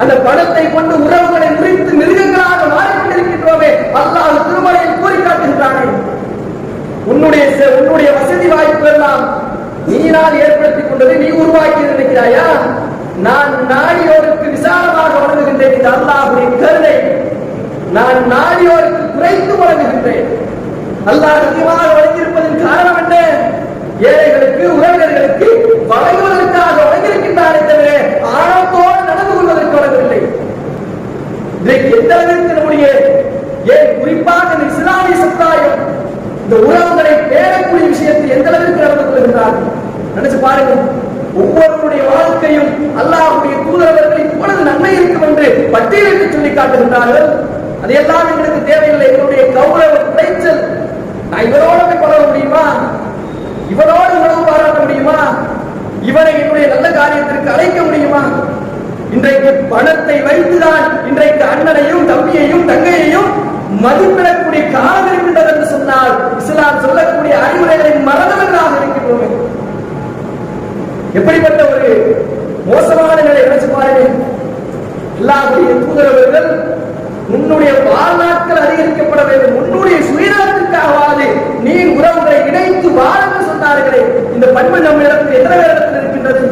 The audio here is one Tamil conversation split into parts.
அந்த பணத்தை கொண்டு உறவுகளை முறித்து மிருகங்களாக மாறிக்கொண்டிருக்கின்றோமே அல்லாஹ் திருமலையில் கூறி காட்டுகின்றானே உன்னுடைய உன்னுடைய வசதி வாய்ப்பு எல்லாம் நீனால் ஏற்படுத்திக் கொண்டது நீ உருவாக்கி நினைக்கிறாயா நான் நாடியோருக்கு விசாலமாக வழங்குகின்றேன் இது அல்லாஹுடைய கருணை. நான் நாடியோருக்கு குறைத்து வழங்குகின்றேன். அல்லாஹ் அதிகமாக வழங்கியிருப்பதன் காரணம் என்ன? ஏழைகளுக்கு உறவினர்களுக்கு வழங்குவதற்காக வழங்கியிருக்கின்றாரே தவிர ஆழத்தோ நடந்து கொள்வதற்கு வழங்கவில்லை இன்றைக்கு எந்த அளவிற்கு நம்முடைய ஏன் குறிப்பாக இந்த இஸ்லாமிய சமுதாயம் இந்த உறவுகளை பேரக்கூடிய விஷயத்தை எந்த அளவிற்கு நடந்து கொள்கிறார் நினைச்சு பாருங்க. ஒவ்வொருவருடைய வாழ்க்கையும் அல்லாஹ்வுடைய தூதரவர்கள் இப்பொழுது நன்மை இருக்கும் என்று பட்டியலிட்டு சொல்லி காட்டுகின்றார்கள் அதையெல்லாம் எங்களுக்கு தேவையில்லை. எங்களுடைய கௌரவ குறைச்சல். நான் இவரோட போய் பழக முடியுமா? இவரோடு உணவு பாராட்ட முடியுமா? இவரை என்னுடைய நல்ல காரியத்திற்கு அழைக்க முடியுமா? இன்றைக்கு பணத்தை வைத்துதான் இன்றைக்கு அண்ணனையும் தம்பியையும் தங்கையையும் மதிப்பிடக்கூடிய காலம் இருக்கின்றது என்று சொன்னால் இஸ்லாம் சொல்லக்கூடிய அறிவுரைகளை மரணவர்களாக இருக்கின்றோம். எப்படிப்பட்ட ஒரு மோசமான நிலை நினைச்சு பாருங்க எல்லாருடைய தூதரவர்கள் உன்னுடைய வாழ்நாட்கள் அதிகரிக்கப்பட வேண்டும். உன்னுடைய சுயநலத்திற்காகவாது நீ உறவுகளை இணைத்து வாழ என்று சொன்னார்களே. இந்த பண்பு நம்ம இடத்தில் எத்தனை இடத்தில் இருக்கின்றது?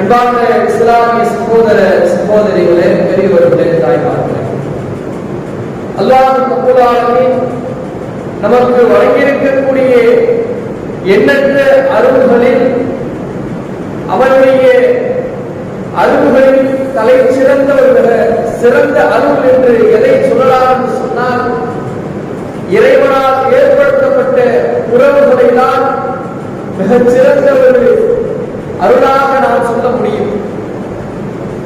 அன்பார்ந்த இஸ்லாமிய சகோதர சகோதரிகளே பெரியவர்களே தாய்மார்களே. அல்லாஹ் ரப்பல் நமக்கு வழங்கியிருக்கக்கூடிய எண்ணற்ற அருள்களில் அவனுடைய அருள்களில் தலை சிறந்த சிறந்த அருள் என்று எதை சொல்லலாம் என்று சொன்னால் இறைவனால் ஏற்படுத்தப்பட்ட உறவுகளை தான் மிகச்சிறந்த ஒரு அருளாக நாம் சொல்ல முடியும்.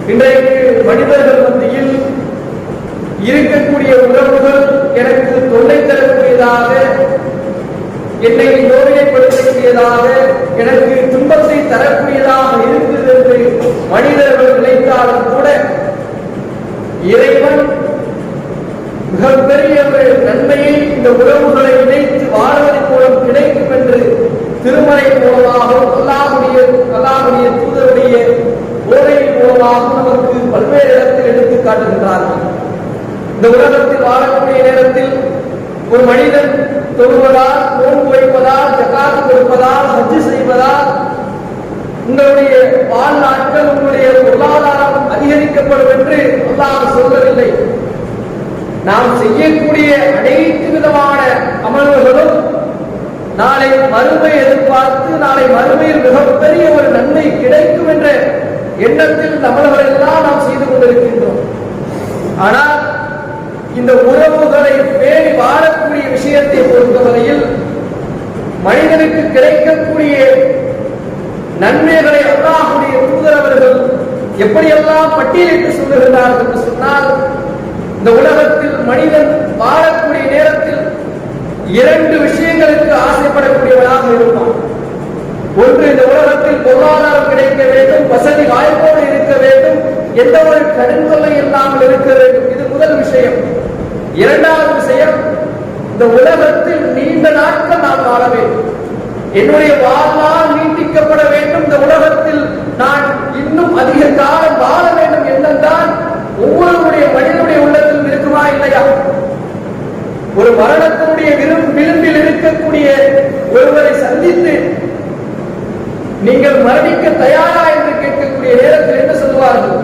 இன்றைக்கு மனிதர்கள் மத்தியில் இருக்கக்கூடிய உறவுகள் எனக்கு தொல்லை தரக்கூடியதாக என்னை நோய்மைப்படுத்தக்கூடியதாக எனக்கு துன்பத்தை தரக்கூடியதாக இருக்குது என்று மனிதர்கள் நினைத்தாலும் கூட இறைவன் மிகப்பெரிய ஒரு நன்மையை இந்த உறவுகளை இணைத்து வாழ்வதன் மூலம் கிடைக்கும் என்று திருமலை மூலமாகவும் அல்லாவுடைய அல்லாவுடைய தூதருடைய போதையின் மூலமாக நமக்கு பல்வேறு இடத்தில் எடுத்து காட்டுகின்றார்கள். இந்த உலகத்தில் வாழக்கூடிய நேரத்தில் ஒரு மனிதன் தொழுவதால் நோன்பு வைப்பதால் ஜக்காத்து கொடுப்பதால் ஹஜ்ஜு செய்வதால் உங்களுடைய வாழ்நாட்கள் உங்களுடைய பொருளாதாரம் அதிகரிக்கப்படும் என்று அல்லாஹ் சொல்லவில்லை. நாம் செய்யக்கூடிய அனைத்து விதமான அமல்களும் நாளை மறுமை எதிர்பார்த்து நாளை மறுமையில் மிகப்பெரிய ஒரு நன்மை கிடைக்கும் என்ற எண்ணத்தில் இந்த எல்லாம் நாம் செய்து கொண்டிருக்கின்றோம். ஆனால் இந்த உறவுகளை பேணி வாழக்கூடிய விஷயத்தை பொறுத்தவரையில் மனிதனுக்கு கிடைக்கக்கூடிய நன்மைகளை அல்லாஹுடைய தூதரவர்கள் எப்படியெல்லாம் பட்டியலிட்டு சொல்லுகிறார்கள் என்று சொன்னால் இந்த உலகத்தில் மனிதன் வாழக்கூடிய நேரத்தில் இரண்டு விஷயங்களுக்கு ஆசைப்படக்கூடியவனாக இருப்பான். ஒன்று இந்த உலகத்தில் பொருளாதாரம் கிடைக்க வேண்டும் வசதி வாய்ப்போடு இருக்க வேண்டும் எந்த ஒரு கடன் இல்லாமல் இருக்க வேண்டும். இது முதல் விஷயம். இரண்டாவது விஷயம் இந்த உலகத்தில் நீண்ட நாட்கள் நான் வாழ வேண்டும். என்னுடைய வாழ்நாள் நீட்டிக்கப்பட வேண்டும். இந்த உலகத்தில் நான் இன்னும் அதிக காலம் வாழ வேண்டும் என்னென்றால் ஒவ்வொருவருடைய மனிதனுடைய உள்ளத்தில் இருக்குமா இல்லையா? ஒரு மரணத்தை விரும் விளிம்பில் இருக்கக்கூடிய ஒருவரை சந்தித்து நீங்கள் மரணிக்க தயாரா என்று கேட்கக்கூடிய நேரத்தில் என்ன சொல்லுவார்கள்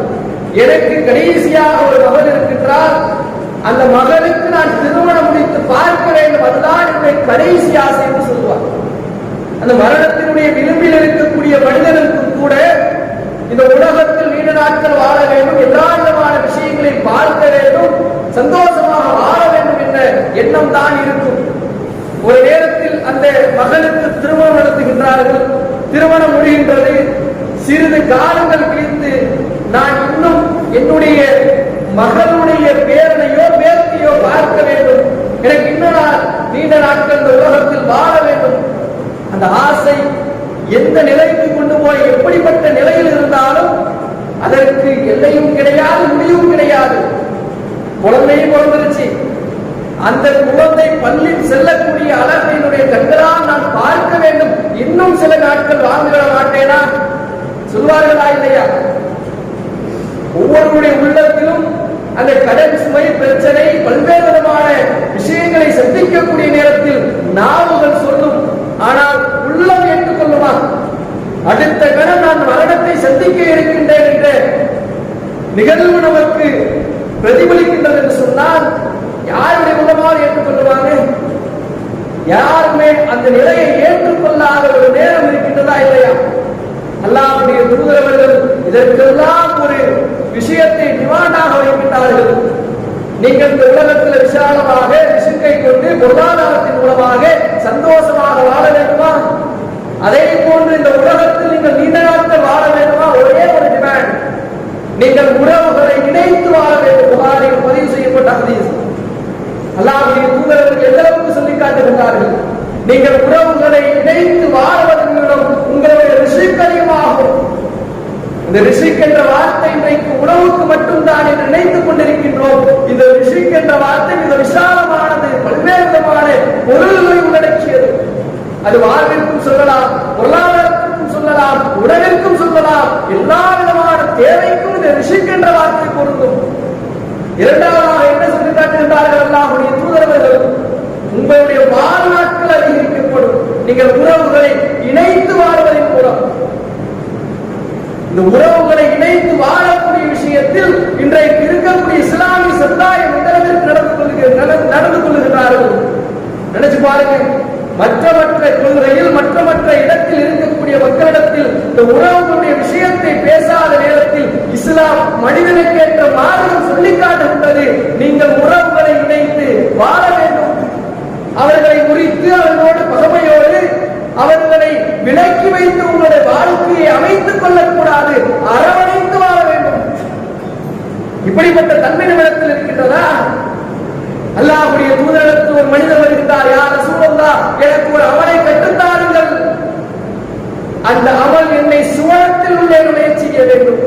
எனக்கு கடைசியாக ஒரு மகள் இருக்கின்றார். அந்த மகளுக்கு நான் திருமணம் முடித்து பார்க்க வேண்டும். அதுதான் என்னுடைய கடைசி ஆசை என்று சொல்லுவார் அந்த மரணத்தினுடைய விளிம்பில் இருக்கக்கூடிய மனிதனுக்கும் கூட இந்த உலகத்தில் நீண்ட நாட்கள் வாழ வேண்டும். எல்லா விதமான விஷயங்களை பார்க்க வேண்டும். சந்தோஷமாக வாழ என்ற எண்ணம் தான் இருக்கும். ஒரு நேரத்தில் அந்த மகளுக்கு திருமணம் நடத்துகின்றார்கள். திருமணம் முடிகின்றது. சிறிது காலங்கள் கழித்து நான் இன்னும் என்னுடைய மகளுடைய பேரனையோ பேர்த்தையோ பார்க்க வேண்டும். எனக்கு இன்னும் நீண்ட நாட்கள் இந்த உலகத்தில் வாழ வேண்டும். அந்த ஆசை எந்த நிலைக்கு கொண்டு போய் எப்படிப்பட்ட நிலையில் இருந்தாலும் அதற்கு எல்லையும் கிடையாது முடிவும் கிடையாது. குழந்தையும் பிறந்துருச்சு. அந்த குழந்தை பள்ளி செல்லக்கூடிய அளவு என்னுடைய கண்களால் நான் பார்க்க வேண்டும். இன்னும் சில நாட்கள் வாழ்ந்துவிட மாட்டேனா? சொல்வார்களா இல்லையா? ஒவ்வொருவருடைய உள்ளத்திலும் அந்த கடன் சுமை பிரச்சனை பல்வேறு விதமான விஷயங்களை சந்திக்கக்கூடிய நேரத்தில் நாவுகள் சொல்லும். ஆனால் உள்ளம் ஏற்றுக்கொள்ளுமா? அடுத்த கணம் நான் மரணத்தை சந்திக்க இருக்கின்றேன் என்ற நிகழ்வு நமக்கு பிரதிபலிக்கின்றது என்று சொன்னால் யாருடைய மூலமாக ஏற்றுக்கொள்வாங்க யாருமே அந்த நிலையை ஏற்றுக்கொள்ளாத ஒரு நேரம் இருக்கின்றதா இல்லையா? அல்லாவுடைய தூதரவர்கள் இதற்கெல்லாம் ஒரு விஷயத்தை நிவாண்டாக வைக்கின்றார்கள். நீங்கள் இந்த உலகத்தில் விசாலமாக விசுக்கை கொண்டு பொருளாதாரத்தின் மூலமாக சந்தோஷமாக வாழ வேண்டுமா? அதே போன்று இந்த உலகத்தில் நீங்கள் நீண்ட வாழ வேண்டுமா? ஒரே ஒரு டிமாண்ட் நீங்கள் உறவுகளை இணைத்து வாழ வேண்டும். புகாரில் பதிவு செய்யப்பட்ட ஹதீஸ். அல்லாஹ்வுடைய தூதர்கள் எந்த அளவுக்கு சொல்லி காட்டுகின்றார்கள் நீங்கள் உறவுகளை இணைத்து வாழ்வதன் மூலம் உங்களுடைய ரிஷிக் இந்த ரிஷிக் என்ற வார்த்தை இன்றைக்கு உணவுக்கு மட்டும்தான் என்று நினைத்துக் கொண்டிருக்கின்றோம். இந்த ரிஷிக் என்ற வார்த்தை மிக விசாலமானது பல்வேறு விதமான பொருள்களை உள்ளடக்கியது. அது வாழ்விற்கும் சொல்லலாம் பொருளாதாரத்திற்கும் சொல்லலாம் உடலிற்கும் சொல்லலாம். எல்லா விதமான தேவைக்கும் இந்த ரிஷிக் என்ற வார்த்தை பொருந்தும். இரண்டாவதாக என்ன காட்டுகின்றார்கள் அல்லாஹுடைய தூதரவர்கள் உங்களுடைய வாழ்நாட்கள் அதிகரிக்கப்படும். நீங்கள் உறவுகளை இணைத்து வாழ்வதன் மூலம். இந்த உறவுகளை இணைத்து வாழக்கூடிய விஷயத்தில் இன்றைக்கு இருக்கக்கூடிய இஸ்லாமிய சமுதாயம் எந்த நடந்து கொள்கிற நடந்து- கொள்ளுகிறார்கள் நினைச்சு பாருங்க. மற்ற மற்ற கொள்கையில் மற்ற மற்ற இடத்தில் இருக்கக்கூடிய மக்களிடத்தில் இந்த உறவுகளுடைய விஷயத்தை பேசாத நேரத்தில் இஸ்லாம் மனிதனுக்கு என்ற மார்க்கம் சொல்லி காட்டுகின்றது நீங்கள் உறவுகளை இணைத்து வாழ வேண்டும். அவர்களை குறித்து அவர்களோடு பகமையோடு அவர்களை விலக்கி வைத்து உங்களுடைய வாழ்க்கையை அமைத்துக் கொள்ளக்கூடாது. அரவணைத்து வாழ வேண்டும். இப்படிப்பட்ட தன்மை நிமிடத்தில் இருக்கின்றதா? அல்லாஹுடைய தூதரத்து ஒரு மனிதர் வருகிறார் யார் சூழல்லா எனக்கு ஒரு அமலை கட்டுத்தாருங்கள் அந்த அமல் என்னை சுவனத்தில் உள்ளே நுழைய செய்ய வேண்டும்.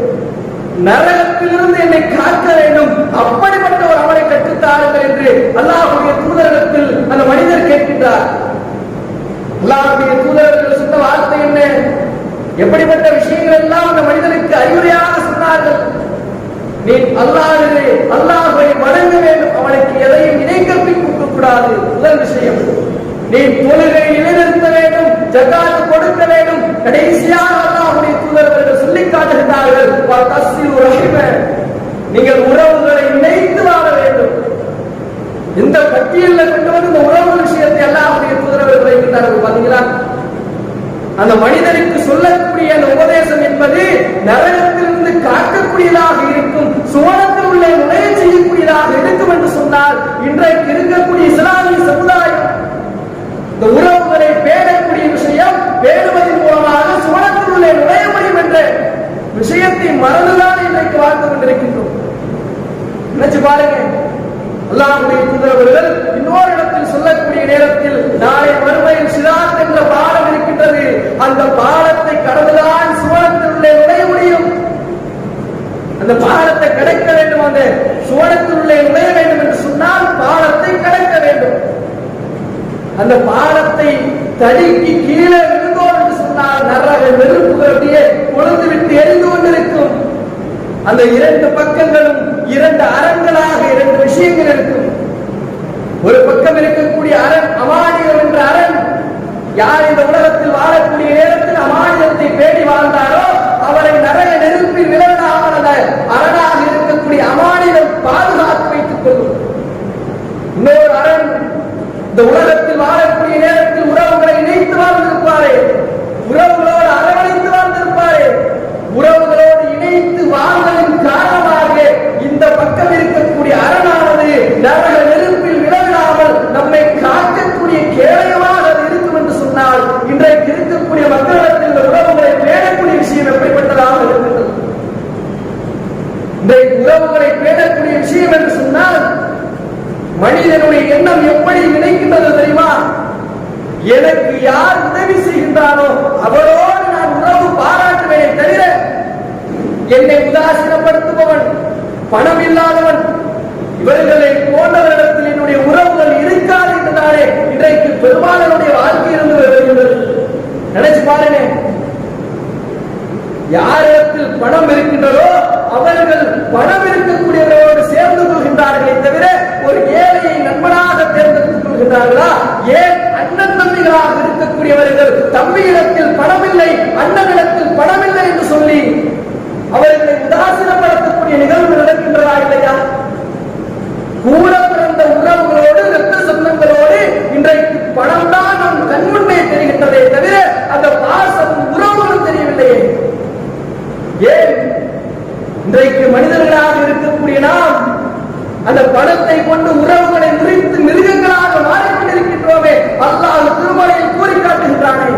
நரகத்திலிருந்து என்னை காக்க வேண்டும். அப்படிப்பட்ட ஒரு அமலை கற்றுத்தாருங்கள் என்று அல்லாஹுடைய தூதரகத்தில் அந்த மனிதர் கேட்கின்றார். அல்லாஹுடைய தூதரகத்தில் சொன்ன வார்த்தை என்ன? எப்படிப்பட்ட விஷயங்கள் எல்லாம் அந்த மனிதனுக்கு அறிவுரையாக சொன்னார்கள். நீ அல்லாஹே அல்லாஹை வணங்க வேண்டும். அவனுக்கு எதையும் இணை கற்பிக்க கூடாது முதல் விஷயம் நீ தொழுகை நிலைநிறுத்த வேண்டும். ஜகாத் கொடுக்க வேண்டும். கடைசியாக அல்லாஹ்வுடைய தூதர்கள் சொல்லி காட்டுகிறார்கள் வ ரஹிம. நீங்கள் உறவுகளை இணைத்து வாழ வேண்டும். இந்த பட்டியலில் கொண்டு வந்து இந்த உறவு விஷயத்தை அல்லாஹ்வுடைய தூதரவர்கள் வைக்கிறார்கள் பாத்தீங்களா? அந்த மனிதனுக்கு சொல்லக்கூடிய அந்த உபதேசம் என்பது நரகத்திலிருந்து காக்கக்கூடியதாக இருக்கும் சுவனத்தில் உள்ள நுழைய செய்யக்கூடியதாக இருக்கும் என்று சொன்னால் இன்றைக்கு இருக்கக்கூடிய இஸ்லாமிய சமுதாயம் இந்த உறவு விஷயம் மூலமாக சுவனத்தினுள்ளே நுழைய முடியும் என்ற விஷயத்தை மறந்துதான் இன்றைக்கு வாழ்ந்து கொண்டிருக்கின்றோம். நினைச்சு பாருங்க. அல்லாஹுடைய தூதரவர்கள் இன்னொரு இடத்தில் சொல்லக்கூடிய நேரத்தில் நாளை மறுமையில் சிராத் என்ற பாடம் இருக்கின்றது. அந்த பாடத்தை கடந்துதான் சுவனத்தினுள்ளே நுழைய முடியும். அந்த பாடத்தை கிடைக்க வேண்டும். அந்த சுவனத்தினுள்ளே நுழைய வேண்டும் என்று சொன்னால் பாடத்தை கிடைக்க வேண்டும். அந்த பாடத்தை தடுக்கி கீழே சொன்னால் நரக நெருப்புகள் அப்படியே கொழுந்து விட்டு எரிந்து கொண்டிருக்கும். அந்த இரண்டு பக்கங்களும் இரண்டு அறங்களாக இரண்டு விஷயங்கள் இருக்கும். ஒரு பக்கம் இருக்கக்கூடிய அரண் அமானியம் என்ற அரண் யார் இந்த உலகத்தில் வாழக்கூடிய நேரத்தில் அமானியத்தை பேடி வாழ்ந்தாரோ அவரை நிறைய நெருப்பில் விலகாமல் அந்த அரணாக இருக்கக்கூடிய அமானியம் பாதுகாத்து வைத்துக் கொள்ளும். இன்னொரு அரண் இந்த உலகத்தில் வாழ பாருங்க. யாரிடத்தில் பணம் இருக்கின்றதோ அவர்கள் பணம் இருக்கக்கூடியவர்களோடு சேர்ந்து கொள்கின்றார்களே தவிர ஒரு ஏழையை நண்பனாக தேர்ந்தெடுத்துக் கொள்கின்றார்களா? ஏன் அண்ணன் தம்பிகளாக இருக்கக்கூடியவர்கள் தம்பியிடத்தில் பணம் இல்லை அண்ணனிடத்தில் பணம் இல்லை என்று சொல்லி அவர்களை உதாசீனப்படுத்தக்கூடிய நிகழ்வு நடக்கின்றதா இல்லையா? கூட பிறந்த உறவுகளோடு ரத்த சொந்தங்களோடு இன்றைக்கு பணம் தான் நம் கண்முன்னே தெரிகின்றதே தவிர அந்த பாசம் உறவுகளும் தெரியவில்லையே. ஏன்? இன்றைக்கு மனிதர்களாக இருக்கக்கூடிய நாம் அந்த பணத்தை கொண்டு உறவுகளை முறித்து மிருகங்களாக மாறிக்கொண்டிருக்கின்றோமே அல்லாஹ் திருமலையில் கூறி காட்டுகின்றானே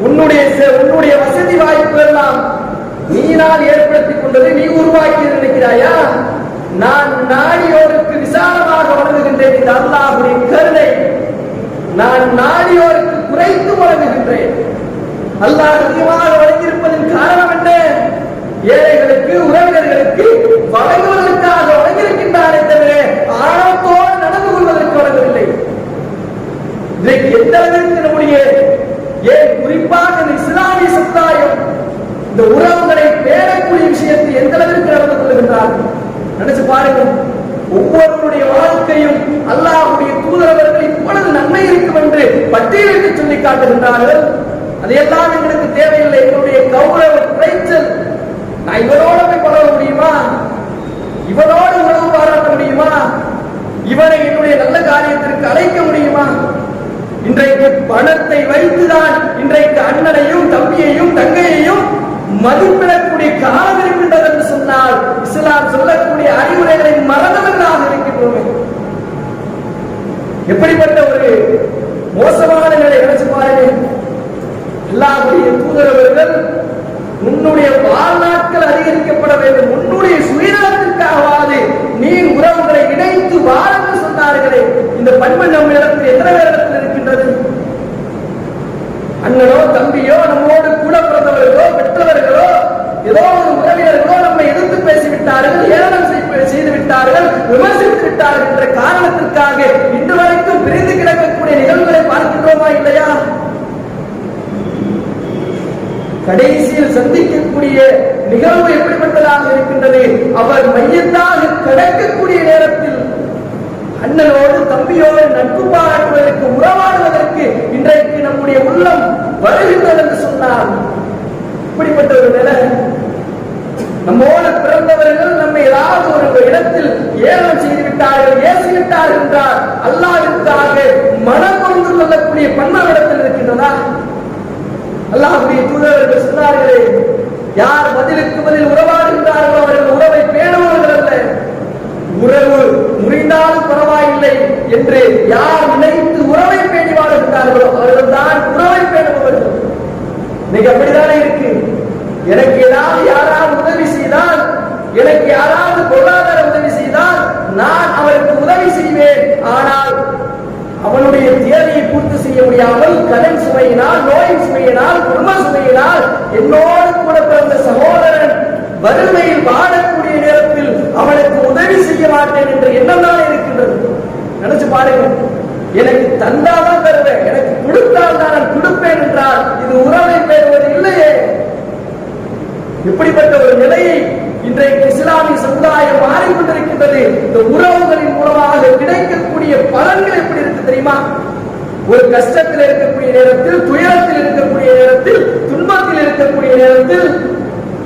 உன்னுடைய செ- உன்னுடைய வசதி வாய்ப்பு எல்லாம் நீனால் ஏற்படுத்திக் கொண்டது நீ உருவாக்கி நினைக்கிறாயா நான் நாடியோருக்கு விசாலமாக வழங்குகின்றேன் இந்த அல்லாஹுடைய கருணை. நான் நாடியோருக்கு குறைத்து வழங்குகின்றேன். அல்லாஹ் அதிகமாக வழங்கியிருப்பதன் காரணம் என்ன? ஏழைகளுக்கு உறவினர்களுக்கு வழங்குவதற்காக வழங்கியிருக்கின்றாரே தவிர ஆழத்தோடு நடந்து கொள்வதற்கு வழங்கவில்லை. இன்றைக்கு எந்த அளவிற்கு நம்முடைய ஏன் குறிப்பாக இந்த இஸ்லாமிய சமுதாயம் இந்த உறவுகளை பேணக்கூடிய விஷயத்தை எந்த அளவிற்கு நடந்து கொள்ளுகின்றார்கள் நினைச்சு பாருங்கள். ஒவ்வொருவருடைய வாழ்க்கையும் அல்லாஹுடைய தூதரவர்கள் இவ்வளவு நன்மை இருக்கும் என்று பட்டியலிட்டு சொல்லி காட்டுகின்றார்கள். அதையெல்லாம் எங்களுக்கு தேவையில்லை. எங்களுடைய கௌரவ குறைச்சல். நான் இவரோட போய் பழக முடியுமா? இவரோடு உணவு பாராட்ட முடியுமா? இவரை என்னுடைய நல்ல காரியத்திற்கு அழைக்க முடியுமா? இன்றைக்கு பணத்தை வைத்துதான் இன்றைக்கு அண்ணனையும் தம்பியையும் தங்கையையும் மதிப்பிடக்கூடிய காலம் சொன்னால் இஸ்லாம் சொல்லக்கூடிய அறிவுரைகளை மறந்தவர்களாக இருக்கின்றோமே. எப்படிப்பட்ட ஒரு மோசமான நிலை நினைச்சு பாருங்க எல்லாருடைய தூதரவர்கள் உன்னுடைய வாழ்நாட்கள் அதிகரிக்கப்பட வேண்டும். உன்னுடைய சுயநலத்திற்காகவாது நீ உறவுகளை இணைத்து வாழ என்று சொன்னார்களே. இந்த பண்பு நம்ம இடத்தில் எத்தனை பேரிடத்தில் இருக்கின்றது? அண்ணனோ தம்பியோ நம்மோடு கூட பிறந்தவர்களோ பெற்றவர்களோ ஏதோ ஒரு உறவினர்களோ நம்மை எதிர்த்து பேசிவிட்டார்கள் ஏளனம் செய்து- செய்து விட்டார்கள் விமர்சித்து விட்டார்கள் என்ற காரணத்திற்காக இன்று வரைக்கும் பிரிந்து கிடக்கக்கூடிய நிகழ்வுகளை பார்க்கின்றோமா இல்லையா? கடைசியில் சந்திக்கக்கூடிய நிகழ்வு எப்படிப்பட்டதாக இருக்கின்றது? அவர் மையத்தாக கிடக்கக்கூடிய நேரத்தில் அண்ணனோடு தம்பியோடு நட்பு பாராட்டுவதற்கு உறவாடுவதற்கு இன்றைக்கு நம்முடைய உள்ளம் வருகின்றது என்று சொன்னார் இப்படிப்பட்ட ஒரு நிலை நம்மோடு பிறந்தவர்கள் நம்மை ஏதாவது ஒரு இடத்தில் ஏலம் செய்து விட்டார்கள் ஏசி விட்டார்கள் என்றால் அல்லாவிற்காக மனம் கொண்டு கொள்ளக்கூடிய பண்புகளிடத்தில் இருக்கின்றதா? அல்லாஹுடைய தூதர்கள் சொன்னார்களே யார் பதிலுக்கு பதில் உறவாடுகின்றார்களோ அவர்கள் உறவை பேணுபவர்கள் அல்ல. உறவு முறிந்தாலும் பரவாயில்லை என்று யார் நினைத்து உறவை பேணி வாழ்கின்றார்களோ அவர்கள் தான் உறவை பேணுபவர்கள். இன்னைக்கு அப்படித்தானே இருக்கு? எனக்கு ஏதாவது யார் பூர்த்தி செய்ய முடியாமல் கடன் சுமையினால் நோயின் சுமையினால் குடும்ப சுமையினால் என்னோடு கூட பிறந்த சகோதரன் வறுமையில் வாழக்கூடிய நேரத்தில் அவனுக்கு உதவி செய்ய மாட்டேன் என்ற எண்ணம் தான் இருக்கின்றது. நினைச்சு பாருங்க. எனக்கு தந்தாதான் தருவேன். எனக்கு கொடுத்தால் தான் நான் கொடுப்பேன் என்றால் இது உறவை பெறுவது இல்லையே. இப்படிப்பட்ட ஒரு நிலையை இன்றைக்கு இஸ்லாமிய சமுதாயம் மாறிக்கொண்டிருக்கின்றது. இந்த உறவுகளின் மூலமாக கிடைக்கக்கூடிய பலன்கள் எப்படி இருக்கு தெரியுமா? ஒரு கஷ்டத்தில் இருக்கக்கூடிய நேரத்தில் துயரத்தில் இருக்கக்கூடிய நேரத்தில் துன்பத்தில் இருக்கக்கூடிய நேரத்தில்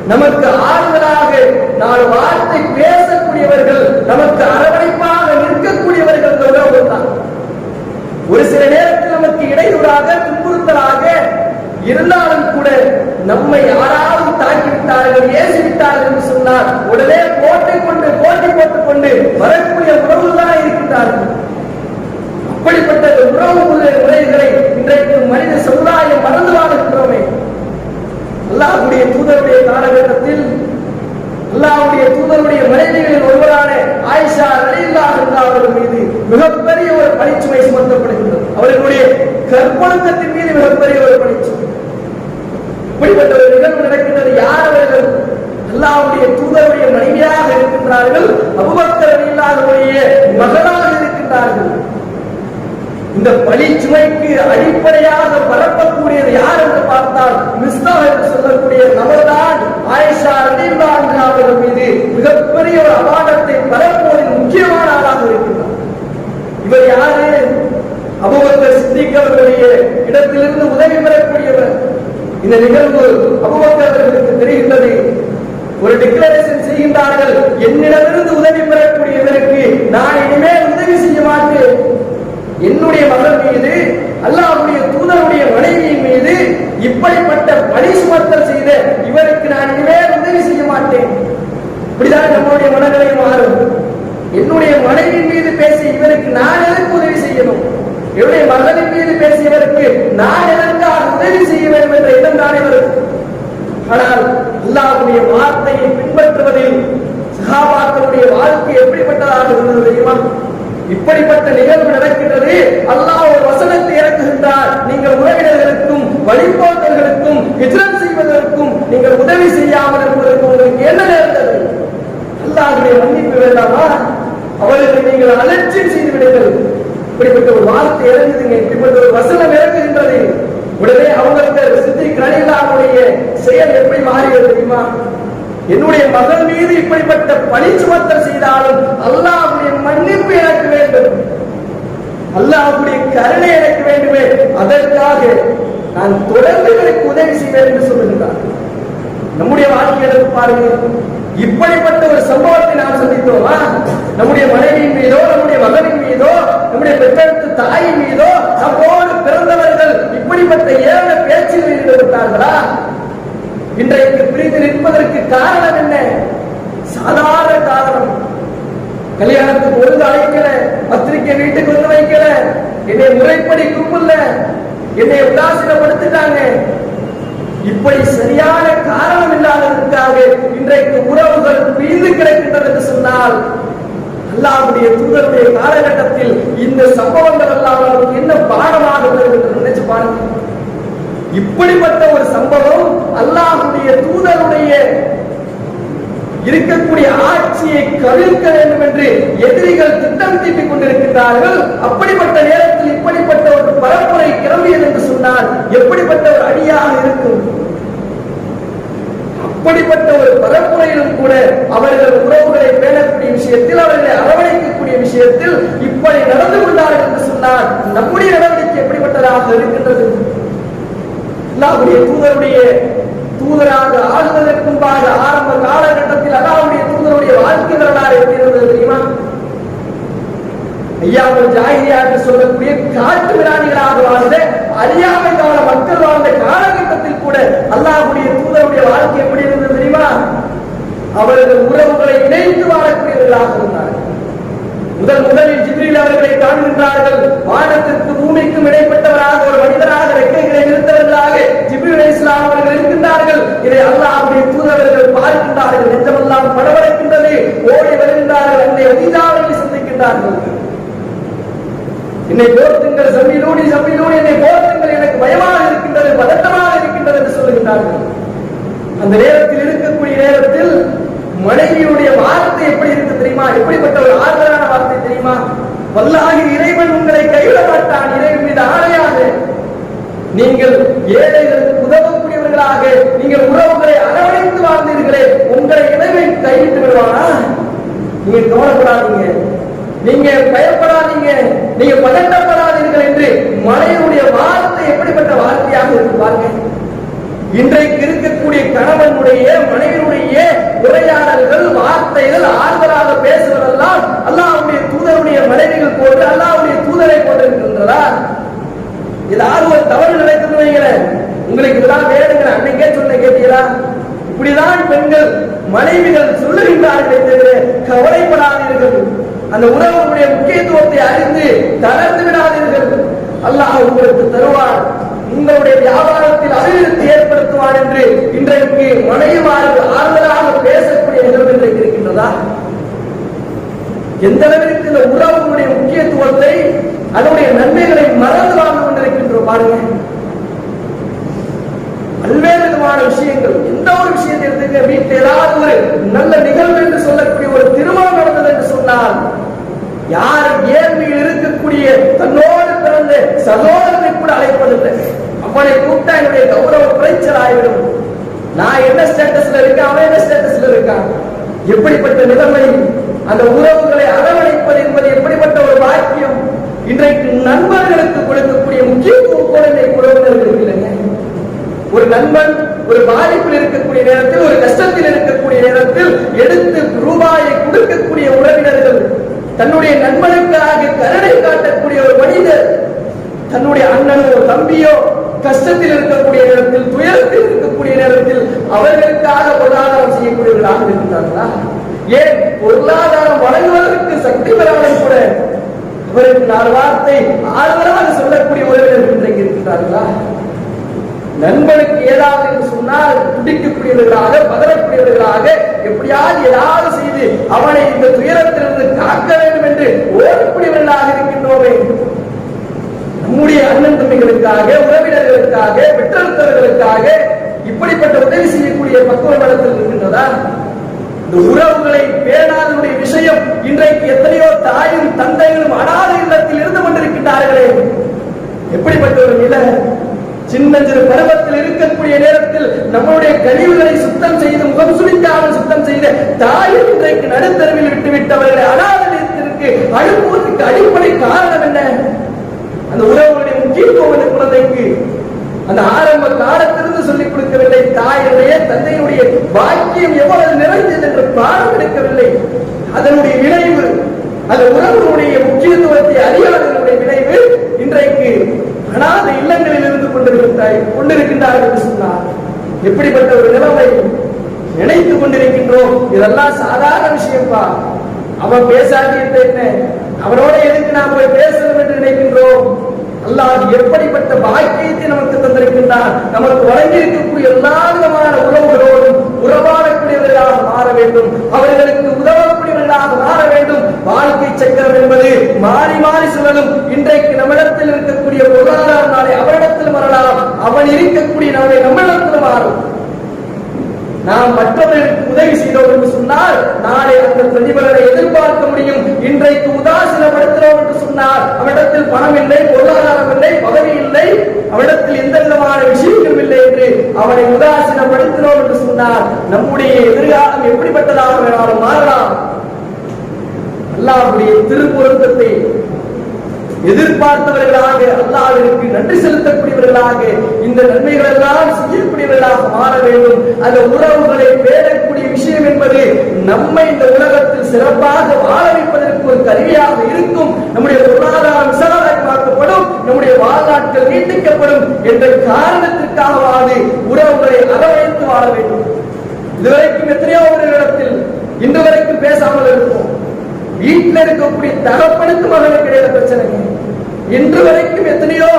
நமக்கு ஆறுதலாக நாலு வார்த்தை பேசக்கூடியவர்கள் நமக்கு அரவணைப்பாக நிற்கக்கூடியவர்கள் இந்த தான் ஒரு சில நேரத்தில் நமக்கு இடையூறாக துன்புறுத்தலாக இருந்தாலும் கூட நம்மை யாராவது தாக்கிவிட்டார்கள் விட்டார்கள் ஏசி என்று சொன்னால் உடனே போட்டி கொண்டு போட்டி போட்டுக் கொண்டு வரக்கூடிய உறவுகள் இருக்கின்றார்கள். அப்படிப்பட்ட உறவு முறைகளை இன்றைக்கு மனித சமுதாயம் மறந்து வாழ்கின்றோமே. அல்லாஹுடைய தூதருடைய காலகட்டத்தில் அல்லாஹ்வுடைய தூதருடைய மனைவிகளில் ஒருவரான ஆயிஷா ரலியல்லாஹு அவர்கள் மீது மிகப்பெரிய ஒரு பணிச்சுமை சுமத்தப்படுகின்றது. அவர்களுடைய கற்பொழுக்கத்தின் மீது மிகப்பெரிய ஒரு பணிச்சுமை இப்படிப்பட்ட ஒரு நிகழ்வு நடக்கின்றது. யார் அவர்கள்? அல்லாவுடைய தூதருடைய மனைவியாக இருக்கின்றார்கள். அபூபக்கர் ரலியல்லாஹுடைய மகளாக இருக்கின்றார்கள். இந்த பழி சுமைக்கு அடிப்படையாக பரப்பக்கூடியது யார் என்று பார்த்தால் மிஸ்தா என்று சொல்லக்கூடிய நபர்தான் ஆயிஷா ரலியல்லாஹு அவர்கள் மீது மிகப்பெரிய ஒரு அபாண்டத்தை பரப்புவதில் முக்கியமான ஆளாக இருக்கிறார் இவர் யாரு? அபுபக்கர் சித்திக் அவர்களுடைய இடத்திலிருந்து உதவி பெறக்கூடியவர். இந்த நிகழ்வு அபுபக்கர் அவர்களுக்கு தெரிகின்றது. ஒரு டிக்ளரேஷன் செய்கின்றார்கள் என்னிடமிருந்து உதவி பெறக்கூடியவருக்கு நான் இனிமேல் உதவி செய்ய மாட்டேன். என்னுடைய மகன் மீது அல்லாவுடைய தூதருடைய மனைவியின் மீது இப்படிப்பட்ட பணி சுமத்தல் செய்த இவருக்கு நான் இனிமேல் உதவி செய்ய மாட்டேன். இப்படிதான் நம்முடைய மனநிலை மாறும். என்னுடைய மனைவியின் மீது பேசி இவருக்கு நான் எதற்கு உதவி செய்யணும்? என்னுடைய மகனின் மீது பேசியவருக்கு நான் எதற்காக உதவி செய்ய வேண்டும் என்ற எண்ணம் தானே வரும். ஆனால் அல்லாஹ்வுடைய வார்த்தையை பின்பற்றுவதில் சகாபாக்களுடைய வாழ்க்கை எப்படிப்பட்டதாக இருந்தது தெரியுமா? இப்படிப்பட்ட நிகழ்வு நடக்கின்றது. அல்லாஹ் ஒரு வசனத்தை இறக்குகின்றார். நீங்கள் உறவினர்களுக்கும் வழிபாட்டர்களுக்கும் ஹிஜ்ரத் செய்வதற்கும் நீங்கள் உதவி செய்யாமல் இருப்பதற்கு உங்களுக்கு என்ன நேர்ந்தது? அல்லாஹுடைய மன்னிப்பு வேண்டாமா? அவளுக்கு நீங்கள் அலட்சியம் செய்து விடுங்கள். இப்படிப்பட்ட ஒரு வார்த்தை இறங்குதுங்க. இப்படிப்பட்ட ஒரு வசனம் இறங்குகின்றது. உடனே அவங்களுக்கு சித்தி கணிலாவுடைய செயல் எப்படி மாறியது தெரியுமா? என்னுடைய மகள் மீது இப்படிப்பட்ட பழி சுமத்தல் செய்தாலும் அல்லாஹுடைய மன்னிப்பு எனக்கு வேண்டும். அல்லாஹுடைய கருணை எனக்கு வேண்டுமே. அதற்காக நான் தொடர்ந்து எனக்கு உதவி செய்வேன் என்று சொல்லுகிறார் நம்முடைய வாழ்க்கையில பாருங்கள் இப்படிப்பட்ட ஒரு சம்பவத்தை நாம் சந்தித்தோமா? நம்முடைய மனைவியின் மீதோ நம்முடைய மகனின் மீதோ நம்முடைய பெற்றெடுத்த தாயின் மீதோ நம்மோடு பிறந்தவர்கள் இப்படிப்பட்ட ஏழை பேச்சில் ஈடுபட்டார்களா இன்றைக்கு பிரிந்து நிற்பதற்கு காரணம் என்ன? சாதாரண காரணம். கல்யாணத்துக்கு ஒழுங்கு அழைக்கல பத்திரிக்கை வீட்டுக்கு வந்து வைக்கல என்னை முறைப்படி கூப்பிடல என்னை உதாசீனப்படுத்திட்டாங்க. இப்படி சரியான காரணம் இல்லாததற்காக இன்றைக்கு உறவுகள் பிரிந்து கிடக்கின்றது என்று சொன்னால் அல்லாவுடைய தூதருடைய காலகட்டத்தில் இந்த சம்பவங்கள் எல்லாம் என்ன பாடமாக என்று நினைச்சு பாருங்க இப்படிப்பட்ட ஒரு சம்பவம் அல்லாஹுடைய தூதருடைய இருக்கக்கூடிய ஆட்சியை கவிழ்க்க வேண்டும் என்று எதிரிகள் திட்டம் தீட்டிக் கொண்டிருக்கின்றார்கள். அப்படிப்பட்ட நேரத்தில் இப்படிப்பட்ட ஒரு பரப்புரை கிளம்பியது என்று சொன்னால் எப்படிப்பட்ட ஒரு அடியாக இருக்கும்? அப்படிப்பட்ட ஒரு பரப்புரையிலும் கூட அவர்கள் உறவுகளை பேணக்கூடிய விஷயத்தில் அவர்களை அரவணைக்கக்கூடிய விஷயத்தில் இப்படி நடந்து கொண்டார்கள் என்று சொன்னால் நம்முடைய நடவடிக்கை எப்படிப்பட்டதாக இருக்கின்றது? அல்லாவுடைய தூதருடைய தூதராக ஆகுவதற்கு ஆரம்ப காலகட்டத்தில் அல்லாவுடைய தூதருடைய வாழ்க்கை வரலாறு எப்படி இருந்தது தெரியுமா? ஐயாமல் ஜாகிரியா என்று சொல்லக்கூடிய காட்டு விராணிகளாக வாழ்ந்த அறியாமை கால மக்கள் வாழ்ந்த காலகட்டத்தில் கூட அல்லாஹுடைய தூதருடைய வாழ்க்கை எப்படி இருந்தது தெரியுமா? அவர்கள் உறவுகளை இணைத்து வாழக்கூடியவர்களாக இருந்தார்கள். முதல் முதலில் ஜிப்ரீல் அவர்களை காண்கின்றார்கள். வானத்திற்கு பூமிக்கும் இடைப்பட்டவராக ஒரு மனிதராக ரெக்கைகளை நிறுத்தவர்களாக ஜிப்ரீல் இஸ்லாம் அவர்கள் இருக்கின்றார்கள். இதை அல்லாஹுடைய தூதர்கள் பார்க்கின்றார்கள். நெஞ்சமெல்லாம் படபடக்கின்றது. ஓடி வருகின்றார்கள். அன்னை அதிதாவை சந்திக்கின்றார்கள். என்னை போர்த்துங்கள் சம்மிலூடி சம்மிலூடி என்னை போர்த்துங்கள் எனக்கு பயமாக இருக்கின்றது பதட்டமாக இருக்கின்றது என்று சொல்லுகின்றார்கள். அந்த நேரத்தில் இருக்கக்கூடிய நேரத்தில் மனைவியுடைய வார்த்தை எப்படி இருக்கு தெரியுமா? எப்படிப்பட்ட ஒரு ஆறுதலான வார்த்தை தெரியுமா? வல்லாகி இறைவன் உங்களை கைவிட மாட்டான் இறைவன் மீது ஆணையாது. நீங்கள் ஏழைகளுக்கு உதவக்கூடியவர்களாக நீங்கள் உறவுகளை அரவணைத்து வாழ்ந்தீர்களே உங்களை இறைவன் கைவிட்டு விடுவானா? நீங்க கவலைப்படாதீங்க. நீங்க பயப்படாதீங்க. நீங்க பதட்டப்படாதீர்கள் என்று மனைவியுடைய வார்த்தை எப்படிப்பட்ட வார்த்தையாக இருக்கு பாருங்க. இன்றைக்கு இருக்கக்கூடிய கணவனுடைய மனைவியுடைய உரையாடல்கள் வார்த்தைகள் ஆறுதலாக பேசுவதெல்லாம் அல்லாவுடைய தூதருடைய மனைவிகள் போன்று அல்லாவுடைய தூதரை போன்றிருக்கின்றதா ஏதாவது ஒரு தவறு நடக்குது வைக்கிறேன் உங்களுக்கு இதெல்லாம் வேணுங்கிற அன்னைக்கே சொன்ன கேட்டீங்களா? இப்படிதான் பெண்கள் மனைவிகள் சொல்லுகின்றார்களே தவிர கவலைப்படாதீர்கள். அந்த உறவுடைய முக்கியத்துவத்தை அறிந்து தளர்ந்து விடாதீர்கள். அல்லாஹ் உங்களுக்கு தருவார். உங்களுடைய வியாபாரத்தில் அபிவிருத்தி ஏற்படுத்துவார் என்று இன்றைக்கு மனைவிமார்கள் ஆறுதலாக பேசக்கூடிய நிகழ்வு இன்றைக்கு இருக்கின்றதா? எந்த அளவிற்கு இந்த உறவுடைய முக்கியத்துவத்தை அதனுடைய நன்மைகளை மறந்து வாழ்ந்து கொண்டிருக்கின்றோம் பாருங்க. பல்வேறு விதமான விஷயங்கள். எந்த ஒரு விஷயத்தை எடுத்துக்க வீட்டில் ஏதாவது ஒரு நல்ல நிகழ்வு என்று சொல்லக்கூடிய ஒரு திருமணம் நடந்தது என்று சொன்னால் யார் ஏழ்மையில் இருக்கக்கூடிய தன்னோடு பிறந்த சகோதரனை கூட அழைப்பதில்லை. அவனை கூப்பிட்டா என்னுடைய கௌரவ குறைச்சல் ஆயிடும் நான் என்ன ஸ்டேட்டஸ்ல இருக்கேன் அவன் என்ன ஸ்டேட்டஸ்ல இருக்கான்? எப்படிப்பட்ட நிலைமை? அந்த உறவுகளை அரவணைப்பது என்பது எப்படிப்பட்ட ஒரு பாக்கியம்? இன்றைக்கு நண்பர்களுக்கு கொடுக்கக்கூடிய முக்கியத்துவம் கூட இன்றைக்கு உறவினர்களுக்கு இல்லைங்க ஒரு நண்பன் ஒரு பாதிப்பில் இருக்கக்கூடிய நேரத்தில் ஒரு கஷ்டத்தில் இருக்கக்கூடிய நேரத்தில் எடுத்து ரூபாயை கொடுக்கக்கூடிய உறவினர்கள் தன்னுடைய நண்பனுக்காக கருணை காட்டக்கூடிய ஒரு மனிதர் தன்னுடைய அண்ணனோ தம்பியோ கஷ்டத்தில் இருக்கக்கூடிய நேரத்தில் துயரத்தில் இருக்கக்கூடிய நேரத்தில் அவர்களுக்காக பொருளாதாரம் செய்யக்கூடியவர்களாக இருக்கிறார்களா ஏன்? பொருளாதாரம் வழங்குவதற்கு சக்தி பெறாமல் கூட இவருக்கு நாலு வார்த்தை ஆறுதலாக சொல்லக்கூடிய உறவினர் இன்றைக்கு இருக்கிறார்களா நண்பனுக்கு ஏதாவது என்று சொன்னால் துடிக்கக்கூடியவர்களாக பதறக்கூடியவர்களாக எப்படியாவது ஏதாவது செய்து அவனை இந்த துயரத்திலிருந்து காக்க வேண்டும் என்று ஓடக்கூடியவர்களாக இருக்கின்றோமே. நம்முடைய அண்ணன் தம்பிகளுக்காக உறவினர்களுக்காக பெற்றெடுத்தவர்களுக்காக இப்படிப்பட்ட உதவி செய்யக்கூடிய பக்குவ மனத்தில் இருக்கின்றதா இந்த உறவுகளை பேணாதனுடைய விஷயம் இன்றைக்கு எத்தனையோ தாயும் தந்தைகளும் அனாத இல்லத்தில் இருந்து கொண்டிருக்கின்றார்களே. எப்படிப்பட்ட ஒரு நிலை? சின்னஞ்சிறு பருவத்தில் இருக்கக்கூடிய நேரத்தில் நம்முடைய கழிவுகளை சுத்தம் செய்து முகம் சுழிக்காமல் சுத்தம் செய்த தாயும் இன்றைக்கு நடுத்தருவில் விட்டுவிட்டவர்களை அனாத நிலையத்திற்கு அனுப்புவதற்கு அடிப்படை காரணம் உறவுகளுடைய குழந்தைக்கு. அந்த ஆரம்ப காலத்திலிருந்து சொல்லிக் கொடுக்கவில்லை. தாயுடைய தந்தையுடைய பாக்கியம் எவ்வளவு நிறைந்தது என்று பாடம் எடுக்கவில்லை. அதனுடைய விளைவு அந்த உறவுடைய முக்கியத்துவத்தை அறியாதவர்களுடைய விளைவு இன்றைக்கு அனாத இல்லங்களில் இருந்து கொண்டிருக்கிறாய் கொண்டிருக்கின்றார்கள் என்று சொன்னார். எப்படிப்பட்ட ஒரு நிலைமை நினைத்துக் கொண்டிருக்கின்றோம். இதெல்லாம் சாதாரண விஷயம்ப்பா. அவன் பேசாட்டிட்டு என்ன? அவனோட எதுக்கு நாம் போய் பேசணும் என்று நினைக்கின்றோம்? அல்லாஹ் எப்படிப்பட்ட பாக்கியத்தை நமக்கு தந்திருக்கின்றார் நமக்கு வழங்கியிருக்கக்கூடிய எல்லா விதமான உறவுகளோடும் உறவாடக்கூடியவர்களாக மாற வேண்டும். அவர்களுக்கு உதவக்கூடியவர்களாக மாற வேண்டும். வாழ்க்கை சக்கரம் என்பது மாறி மாறி சுழலும். இன்றைக்கு நம்மிடத்தில் இருக்கக்கூடிய பொருளாதார நாளை அவரிடத்தில் வரலாம் அவன் இருக்கக்கூடிய நாளை நம்மிடத்தில் மாறும். நாம் மற்றவர்களுக்கு உதவி செய்தோம் என்று சொன்னால் நாளை அந்த பிரதிபலனை எதிர்பார்க்க முடியும். இன்றைக்கு உதாசீனப்படுத்துகிறோம் என்று சொன்னால் அவரிடத்தில் பணம் இல்லை பொருளாதாரம் இல்லை பதவி இல்லை அவரிடத்தில் எந்த விதமான விஷயங்களும் இல்லை என்று அவரை உதாசீனப்படுத்தினோம் என்று சொன்னால் நம்முடைய எதிர்காலம் எப்படிப்பட்டதாக வேணாலும் மாறலாம். அல்லாஹ்வுடைய திருப்பொருத்தத்தை எதிர்பார்த்தவர்களாக அல்லாவிற்கு நன்றி செலுத்தக்கூடியவர்களாக இந்த நன்மைகள் எல்லாம் செய்யக்கூடியவர்களாக மாற வேண்டும். அந்த உறவுகளை பேடக்கூடிய விஷயம் என்பது நம்மை இந்த உலகத்தில் சிறப்பாக வாழ வைப்பதற்கு ஒரு கருவியாக இருக்கும். நம்முடைய பொருளாதாரம் விசாலமாக்கப்படும் நம்முடைய வாழ்நாட்கள் நீட்டிக்கப்படும் என்ற காரணத்திற்காகவாது உறவுகளை அரவணைத்து வாழ வேண்டும். இதுவரைக்கும் எத்தனையோ ஒரு இடத்தில் இன்று வரைக்கும் பேசாமல் இருப்போம். வீட்டில் இருக்கக்கூடிய தகப்பனுக்கு மகனுக்கு இடையில பிரச்சனைங்க இன்று வரைக்கும் எத்தனையோ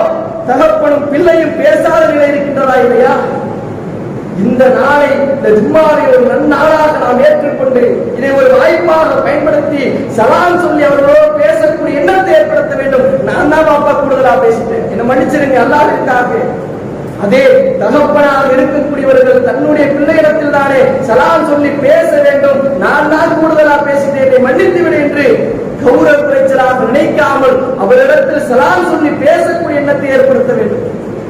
தகப்பனும் பிள்ளையும் பேசாத நிலை இருக்கின்றதா இல்லையா? இந்த நாளை இந்த ஜும்மாவை ஒரு நன்னாளாக நாம் ஏற்றுக்கொண்டு இதை ஒரு வாய்ப்பாக பயன்படுத்தி சலாம் சொல்லி அவர்களோடு பேசக்கூடிய எண்ணத்தை ஏற்படுத்த வேண்டும். நான் தான் பாப்பா கூடுதலா பேசிட்டேன். என்ன மன்னிச்சிருங்க அல்லாவிற்காக அதே தகப்பனாக இருக்கக்கூடியவர்கள் தன்னுடைய பிள்ளையிடத்தில் தானே சலாம் சொல்லி பேச வேண்டும். நான் தான் கூடுதலா பேசிட்டேன் மன்னித்து விடு என்று கௌரவ குறைச்சலாக நினைக்காமல் அவரிடத்தில் சலாம் சொல்லி பேசக்கூடிய எண்ணத்தை ஏற்படுத்த வேண்டும்.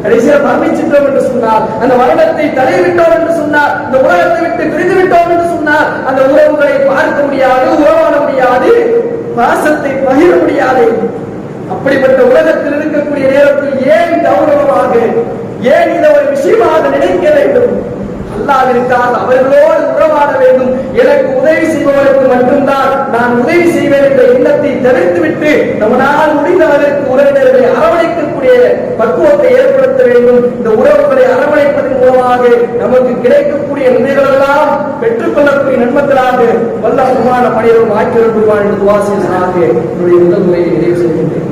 கடைசியில் மரணிச்சிட்டோம் என்று சொன்னார் அந்த மரணத்தை தடைவிட்டோம் என்று சொன்னார் இந்த உலகத்தை விட்டு பிரிந்து விட்டோம் என்று சொன்னார் அந்த உறவுகளை பார்க்க முடியாது உறவாட முடியாது பாசத்தை பகிர முடியாது. அப்படிப்பட்ட உலகத்தில் இருக்கக்கூடிய நேரத்தில் ஏன் கௌரவமாக ஏன் இதை ஒரு விஷயமாக நினைக்க வேண்டும்? அல்லாவிற்காக அவர்களோடு உறவாட வேண்டும். எனக்கு உதவி செய்பவருக்கு மட்டும்தான் நான் உதவி செய்வேன் என்ற எண்ணத்தை தவிர்த்துவிட்டு நம்மளால் முடிந்தவர்களுக்கு உறவினர்களை அரவணைக்கக்கூடிய பக்குவத்தை ஏற்படுத்த வேண்டும். இந்த உறவுகளை அரவணைப்பதன் மூலமாக நமக்கு கிடைக்கக்கூடிய நன்மைகளெல்லாம் பெற்றுக்கொள்ளக்கூடிய நன்மக்களாக வல்ல சுமான பணியரும் ஆக்கிரம் புரிவான் என்று துவாசியனாக என்னுடைய முதல் முறையை நிறைவு செய்கின்றேன்.